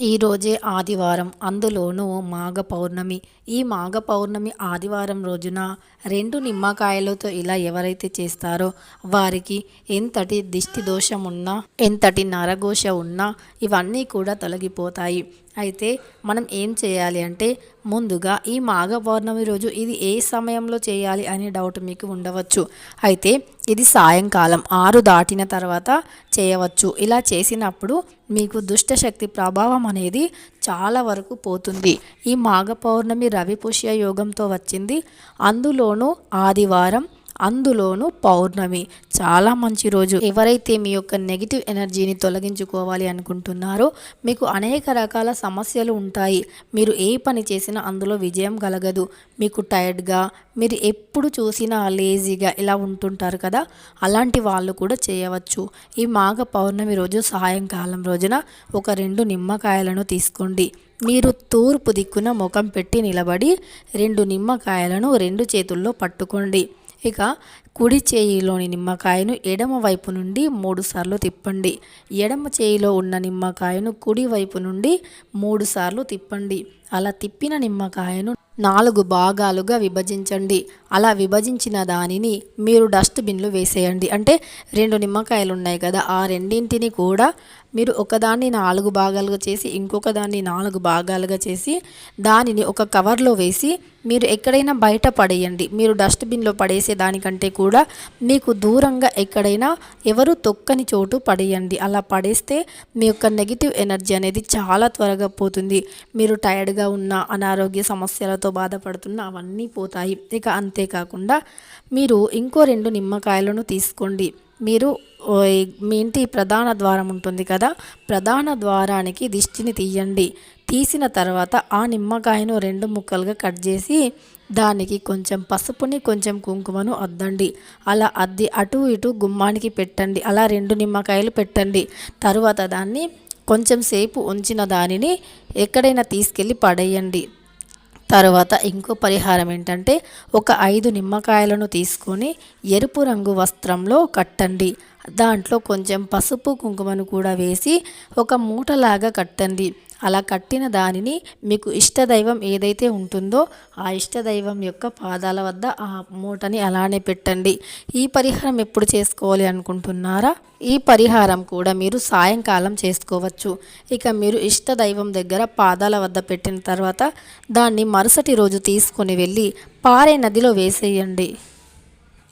ఈరోజే ఆదివారం. అందులోనూ మాఘ పౌర్ణమి ఈ మాఘ పౌర్ణమి ఆదివారం రోజున రెండు నిమ్మకాయలతో ఇలా ఎవరైతే చేస్తారో వారికి ఎంతటి దిష్టి దోషం ఉన్నా ఎంతటి నరఘోష ఉన్నా ఇవన్నీ కూడా తొలగిపోతాయి. అయితే మనం ఏం చేయాలి అంటే ముందుగా ఈ మాఘ పౌర్ణమి రోజు ఇది ఏ సమయంలో చేయాలి అనే డౌట్ మీకు ఉండవచ్చు. అయితే ఇది సాయంకాలం. ఆరు దాటిన తర్వాత చేయవచ్చు. ఇలా చేసినప్పుడు మీకు దుష్టశక్తి ప్రభావం అనేది చాలా వరకు పోతుంది. ఈ మాఘ పౌర్ణమి రవి పుష్య యోగంతో వచ్చింది. అందులోనూ ఆదివారం అందులోనూ పౌర్ణమి. చాలా మంచి రోజు. ఎవరైతే మీ యొక్క నెగిటివ్ ఎనర్జీని తొలగించుకోవాలి అనుకుంటున్నారో మీకు అనేక రకాల సమస్యలు ఉంటాయి. మీరు ఏ పని చేసినా అందులో విజయం కలగదు. మీకు టైర్డ్గా మీరు ఎప్పుడు చూసినా లేజీగా ఇలా ఉంటుంటారు కదా? అలాంటి వాళ్ళు కూడా చేయవచ్చు. ఈ మాఘ పౌర్ణమి రోజు సాయంకాలం రోజున ఒక రెండు నిమ్మకాయలను తీసుకోండి. మీరు తూర్పు దిక్కున ముఖం పెట్టి నిలబడి రెండు నిమ్మకాయలను రెండు చేతుల్లో పట్టుకోండి. ఇక కుడి చేయిలోని నిమ్మకాయను ఎడమ వైపు నుండి మూడు సార్లు తిప్పండి. ఎడమ చేయిలో ఉన్న నిమ్మకాయను కుడి వైపు నుండి మూడు సార్లు తిప్పండి. అలా తిప్పిన నిమ్మకాయను నాలుగు భాగాలుగా విభజించండి. అలా విభజించిన దానిని మీరు డస్ట్బిన్లో వేసేయండి. అంటే రెండు నిమ్మకాయలు ఉన్నాయి కదా ఆ రెండింటిని కూడా మీరు ఒకదాన్ని నాలుగు భాగాలుగా చేసి ఇంకొక దాన్ని నాలుగు భాగాలుగా చేసి దానిని ఒక కవర్లో వేసి మీరు ఎక్కడైనా బయట పడేయండి. మీరు డస్ట్బిన్లో పడేసే దానికంటే కూడా మీకు దూరంగా ఎక్కడైనా ఎవరు తొక్కని చోటు పడేయండి. అలా పడేస్తే మీ యొక్క నెగిటివ్ ఎనర్జీ అనేది చాలా త్వరగా పోతుంది. మీరు టైర్డ్గా ఉన్న అనారోగ్య సమస్యలతో బాధపడుతున్న అవన్నీ పోతాయి. ఇక అంతేకాకుండా మీరు ఇంకో రెండు నిమ్మకాయలను తీసుకోండి. మీరు మీ ఇంటి ప్రధాన ద్వారం ఉంటుంది కదా ప్రధాన ద్వారానికి దిష్టిని తీయండి. తీసిన తర్వాత ఆ నిమ్మకాయను రెండు ముక్కలుగా కట్ చేసి దానికి కొంచెం పసుపుని కొంచెం కుంకుమను అద్దండి. అలా అద్ది అటు ఇటు గుమ్మానికి పెట్టండి. అలా రెండు నిమ్మకాయలు పెట్టండి. తరువాత దాన్ని కొంచెం సేపు ఉంచిన దానిని ఎక్కడైనా తీసుకెళ్ళి పడేయండి. తర్వాత ఇంకో పరిహారం ఏంటంటే ఒక ఐదు నిమ్మకాయలను తీసుకొని ఎరుపు రంగు వస్త్రంలో కట్టండి. దాంట్లో కొంచెం పసుపు కుంకుమను కూడా వేసి ఒక మూటలాగా కట్టండి. అలా కట్టిన దానిని మీకు ఇష్టదైవం ఏదైతే ఉంటుందో ఆ ఇష్టదైవం యొక్క పాదాల వద్ద ఆ మూటని అలానే పెట్టండి. ఈ పరిహారం ఎప్పుడు చేసుకోవాలి అనుకుంటున్నారా? ఈ పరిహారం కూడా మీరు సాయంకాలం చేసుకోవచ్చు. ఇక మీరు ఇష్టదైవం దగ్గర పాదాల వద్ద పెట్టిన తర్వాత దాన్ని మరుసటి రోజు తీసుకొని వెళ్ళి పారే నదిలో వేసేయండి.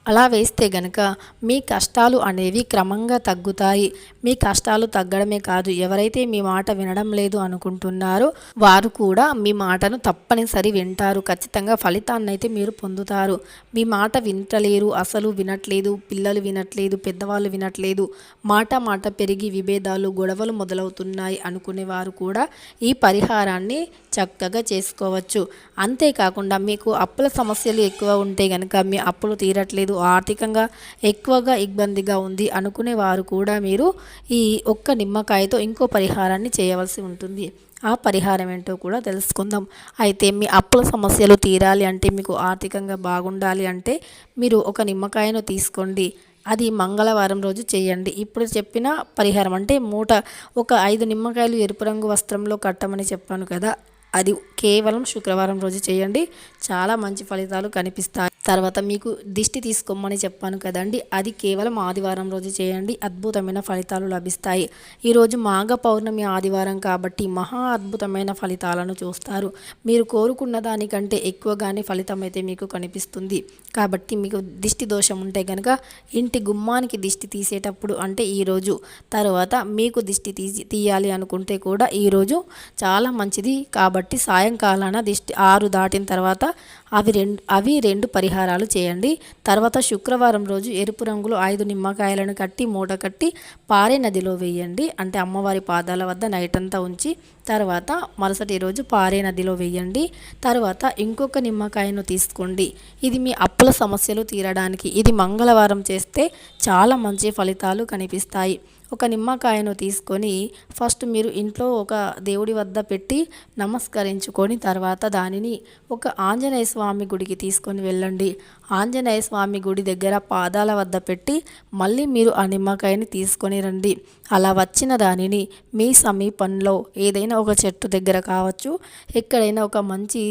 అలా వేస్తే గనక మీ కష్టాలు అనేవి క్రమంగా తగ్గుతాయి. మీ కష్టాలు తగ్గడమే కాదు ఎవరైతే మీ మాట వినడం లేదు అనుకుంటున్నారో వారు కూడా మీ మాటను తప్పనిసరి వింటారు. ఖచ్చితంగా ఫలితాన్ని అయితే మీరు పొందుతారు. మీ మాట వింటలేరు అసలు వినట్లేదు పిల్లలు వినట్లేదు పెద్దవాళ్ళు వినట్లేదు మాట మాట పెరిగి విభేదాలు గొడవలు మొదలవుతున్నాయి అనుకునేవారు కూడా ఈ పరిహారాన్ని చక్కగా చేసుకోవచ్చు. అంతేకాకుండా మీకు అప్పుల సమస్యలు ఎక్కువ ఉంటే కనుక మీ అప్పులు తీరట్లేదు ఆర్థికంగా ఎక్కువగా ఇబ్బందిగా ఉంది అనుకునే వారు కూడా మీరు ఈ ఒక్క నిమ్మకాయతో ఇంకో పరిహారాన్ని చేయవలసి ఉంటుంది. ఆ పరిహారం ఏంటో కూడా తెలుసుకుందాం. అయితే మీ అప్పుల సమస్యలు తీరాలి అంటే మీకు ఆర్థికంగా బాగుండాలి అంటే మీరు ఒక నిమ్మకాయను తీసుకోండి. అది మంగళవారం రోజు చేయండి. ఇప్పుడు చెప్పిన పరిహారం అంటే మూట ఒక ఐదు నిమ్మకాయలు ఎరుపు రంగు వస్త్రంలో కట్టమని చెప్పాను కదా. అది కేవలం శుక్రవారం రోజు చేయండి. చాలా మంచి ఫలితాలు కనిపిస్తాయి. తర్వాత మీకు దిష్టి తీసుకోమని చెప్పాను కదండి. అది కేవలం ఆదివారం రోజు చేయండి. అద్భుతమైన ఫలితాలు లభిస్తాయి. ఈరోజు మాఘ పౌర్ణమి ఆదివారం కాబట్టి మహా అద్భుతమైన ఫలితాలను చూస్తారు. మీరు కోరుకున్న దానికంటే ఎక్కువగానే ఫలితం అయితే మీకు కనిపిస్తుంది. కాబట్టి మీకు దిష్టి దోషం ఉంటే కనుక ఇంటి గుమ్మానికి దిష్టి తీసేటప్పుడు అంటే ఈరోజు తర్వాత మీకు దిష్టి తీసి తీయాలి అనుకుంటే కూడా ఈరోజు చాలా మంచిది. కాబట్టి సాయంకాలాన దిష్టి ఆరు దాటిన తర్వాత అవి రెండు అవి రెండు పరిహారాలు చేయండి. తర్వాత శుక్రవారం రోజు ఎరుపు రంగులో ఐదు నిమ్మకాయలను కట్టి మూట కట్టి పారే నదిలో వేయండి. అంటే అమ్మవారి పాదాల వద్ద నైట్ అంతా ఉంచి తర్వాత మరుసటి రోజు పారే నదిలో వేయండి. తర్వాత ఇంకొక నిమ్మకాయను తీసుకోండి. ఇది మీ అప్పుల సమస్యలు తీరడానికి ఇది మంగళవారం చేస్తే చాలా మంచి ఫలితాలు కనిపిస్తాయి. ఒక నిమ్మకాయను తీసుకొని ఫస్ట్ మీరు ఇంట్లో ఒక దేవుడి వద్ద పెట్టి నమస్కరించుకొని తర్వాత దానిని ఒక ఆంజనేయ స్వామి గుడికి తీసుకొని వెళ్ళండి. ఆంజనేయ స్వామి గుడి దగ్గర పాదాల వద్ద పెట్టి మళ్ళీ మీరు ఆ నిమ్మకాయని తీసుకొని రండి. అలా వచ్చిన దానిని మీ సమీపంలో ఏదైనా ఒక చెట్టు దగ్గర కావచ్చు ఎక్కడైనా ఒక మంచి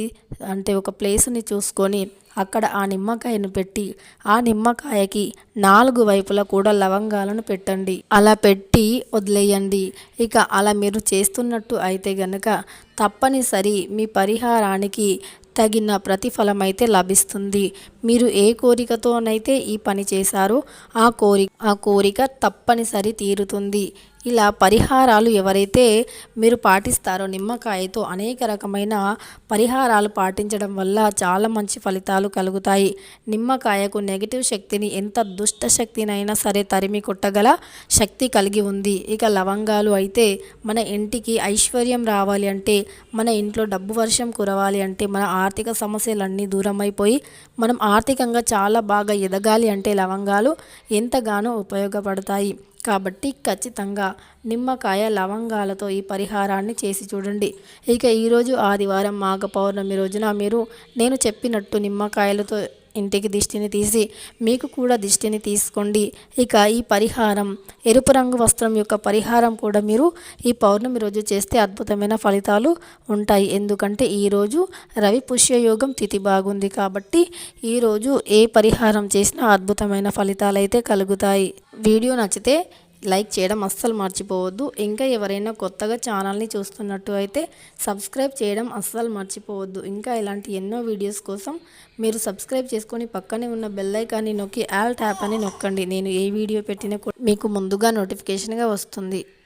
అంటే ఒక ప్లేస్ని చూసుకొని అక్కడ ఆ నిమ్మకాయను పెట్టి ఆ నిమ్మకాయకి నాలుగు వైపులా కూడా లవంగాలను పెట్టండి. అలా పెట్టి వదిలేయండి. ఇక అలా మీరు చేస్తున్నట్టు అయితే గనక తప్పనిసరి మీ పరిహారానికి తగిన ప్రతిఫలం అయితే లభిస్తుంది. మీరు ఏ కోరికతోనైతే ఈ పని చేశారో ఆ కోరిక ఆ కోరిక తప్పనిసరి తీరుతుంది. ఇలా పరిహారాలు ఎవరైతే మీరు పాటిస్తారో నిమ్మకాయతో అనేక రకమైన పరిహారాలు పాటించడం వల్ల చాలా మంచి ఫలితాలు కలుగుతాయి. నిమ్మకాయకు నెగిటివ్ శక్తిని ఎంత దుష్ట శక్తినైనా సరే తరిమి కొట్టగల శక్తి కలిగి ఉంది. ఇక లవంగాలు అయితే మన ఇంటికి ఐశ్వర్యం రావాలి అంటే మన ఇంట్లో డబ్బు వర్షం కురవాలి అంటే మన ఆర్థిక సమస్యలన్నీ దూరం అయిపోయి మనం ఆర్థికంగా చాలా బాగా ఎదగాలి అంటే లవంగాలు ఎంతగానో ఉపయోగపడతాయి. కాబట్టి ఖచ్చితంగా నిమ్మకాయ లవంగాలతో ఈ పరిహారాన్ని చేసి చూడండి. ఇక ఈరోజు ఆదివారం మాఘ పౌర్ణమి రోజున మీరు నేను చెప్పినట్టు నిమ్మకాయలతో ఇంటికి దిష్టిని తీసి మీకు కూడా దిష్టిని తీసుకోండి. ఇక ఈ పరిహారం ఎరుపు రంగు వస్త్రం యొక్క పరిహారం కూడా మీరు ఈ పౌర్ణమి రోజు చేస్తే అద్భుతమైన ఫలితాలు ఉంటాయి. ఎందుకంటే ఈరోజు రవి పుష్యయోగం తిథి బాగుంది కాబట్టి ఈరోజు ఏ పరిహారం చేసినా అద్భుతమైన ఫలితాలు అయితే కలుగుతాయి. వీడియో నచ్చితే లైక్ చేయడం అస్సలు మర్చిపోవద్దు. ఇంకా ఎవరైనా కొత్తగా ఛానల్ని చూస్తున్నట్టు అయితే సబ్స్క్రైబ్ చేయడం అస్సలు మర్చిపోవద్దు. ఇంకా ఇలాంటి ఎన్నో వీడియోస్ కోసం మీరు సబ్స్క్రైబ్ చేసుకొని పక్కనే ఉన్న బెల్ ఐకాన్ని నొక్కి ఆల్ ట్యాప్ అని నొక్కండి. నేను ఏ వీడియో పెట్టినా మీకు ముందుగా నోటిఫికేషన్గా వస్తుంది.